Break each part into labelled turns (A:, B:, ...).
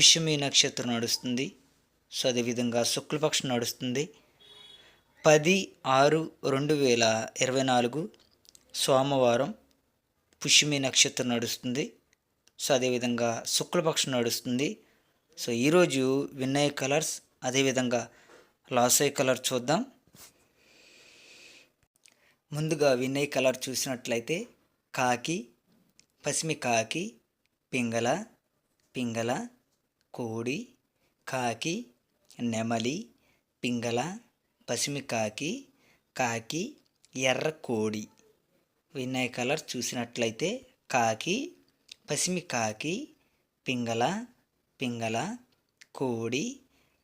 A: పుష్యమి నక్షత్రం నడుస్తుంది. సో అదేవిధంగా శుక్లపక్షం నడుస్తుంది. పది ఆరు రెండు వేల ఇరవై నాలుగు సోమవారం పుష్యమి నక్షత్రం నడుస్తుంది. సో అదేవిధంగా శుక్లపక్షం నడుస్తుంది. సో ఈరోజు వినయ్ కలర్స్ అదేవిధంగా లాసై కలర్ చూద్దాం. ముందుగా వినయ్ కలర్ చూసినట్లయితే కాకి పసిమి కాకి పింగళ పింగళ కోడి కాకి నెమలి పింగళ పసిమి కాకి కాకి ఎర్ర కోడి. విన్నయ్ కలర్ చూసినట్లయితే కాకి పసిమి కాకి పింగళ పింగళ కోడి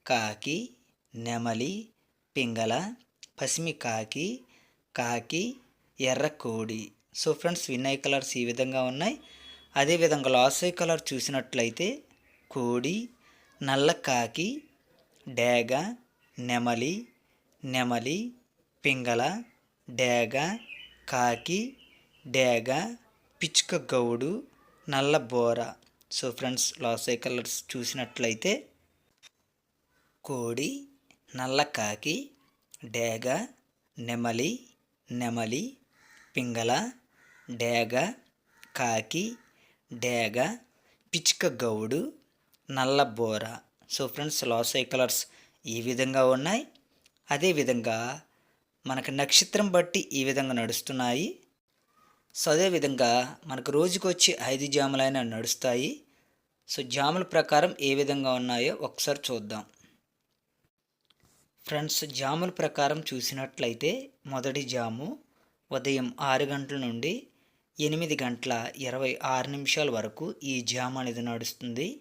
A: కాకి నెమలి పింగళ పసిమి కాకి కాకి ఎర్ర కోడి. సో ఫ్రెండ్స్ వినయ్ కలర్స్ ఈ విధంగా ఉన్నాయి. అదేవిధంగా లాసై కలర్ చూసినట్లయితే కోడి నల్ల కాకి డేగ నెమలి నెమలి పింగళ డేగ కాకి డేగ పిచ్చుక గౌడు నల్ల బోర. సో ఫ్రెండ్స్ లాసే కలర్స్ చూసినట్లయితే కోడి నల్ల కాకి డేగ నెమలి నెమలి పింగళ డేగ కాకి డేగ పిచ్చుక గౌడు నల్ల బోర. సో ఫ్రెండ్స్ లాసై కలర్స్ ఈ విధంగా ఉన్నాయి. అదేవిధంగా మనకు నక్షత్రం బట్టి ఈ విధంగా నడుస్తున్నాయి. సో అదేవిధంగా మనకు రోజుకు వచ్చి ఐదు జాములైనా నడుస్తాయి. సో జాముల ప్రకారం ఏ విధంగా ఉన్నాయో ఒకసారి చూద్దాం. ఫ్రెండ్స్ జాముల ప్రకారం చూసినట్లయితే మొదటి జాము ఉదయం ఆరు గంటల నుండి ఎనిమిది గంటల ఇరవై ఆరు నిమిషాల వరకు ఈ జాము అనేది నడుస్తుంది.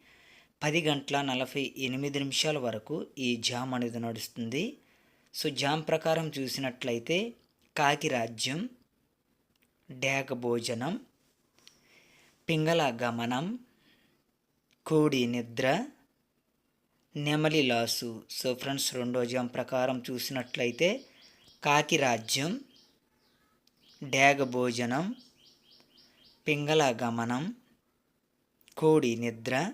A: పది గంటల నలభై ఎనిమిది నిమిషాల వరకు ఈ జామ్ అనేది నడుస్తుంది. సో జామ్ ప్రకారం చూసినట్లయితే కాకి రాజ్యం డేగ భోజనం పింగళ గమనం కోడి నిద్ర నెమలి లాసు. సో ఫ్రెండ్స్ రెండో జామ్ ప్రకారం చూసినట్లయితే కాకి రాజ్యం డేగ భోజనం పింగళ గమనం కోడి నిద్ర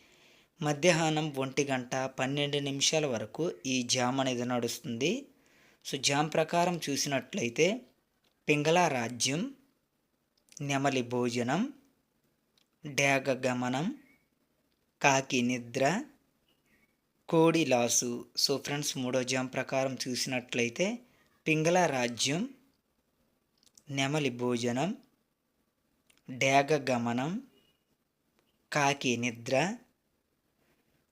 A: మధ్యాహ్నం ఒంటి గంట పన్నెండు నిమిషాల వరకు ఈ జామ్ అనేది నడుస్తుంది. సో జామ్ ప్రకారం చూసినట్లయితే పింగళ రాజ్యం నెమలి భోజనం డేగ గమనం కాకి నిద్ర కోడి లాసు. సో ఫ్రెండ్స్ మూడో జామ్ ప్రకారం చూసినట్లయితే పింగళ రాజ్యం నెమలి భోజనం డేగ గమనం కాకి నిద్ర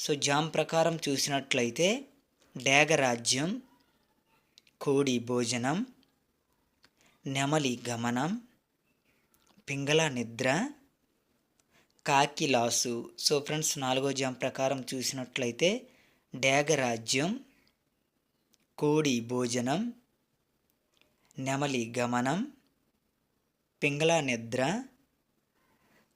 A: సో జామ్ ప్రకారం చూసినట్లయితే డేగరాజ్యం కోడి భోజనం నెమలి గమనం పింగళ నిద్ర కాకి లాసు. సో ఫ్రెండ్స్ నాలుగో జామ్ ప్రకారం చూసినట్లయితే డేగరాజ్యం కోడి భోజనం నెమలి గమనం పింగళ నిద్ర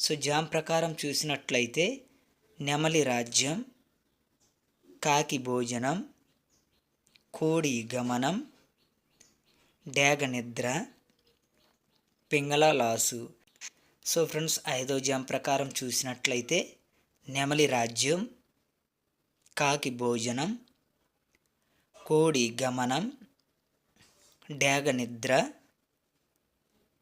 A: సో జామ్ ప్రకారం చూసినట్లయితే నెమలి రాజ్యం కాకి భోజనం కోడి గమనం డేగ నిద్ర పింగళ లాసు. సో ఫ్రెండ్స్ ఐదో జామ్ ప్రకారం చూసినట్లయితే నెమలి రాజ్యం కాకి భోజనం కోడి గమనం డేగ నిద్ర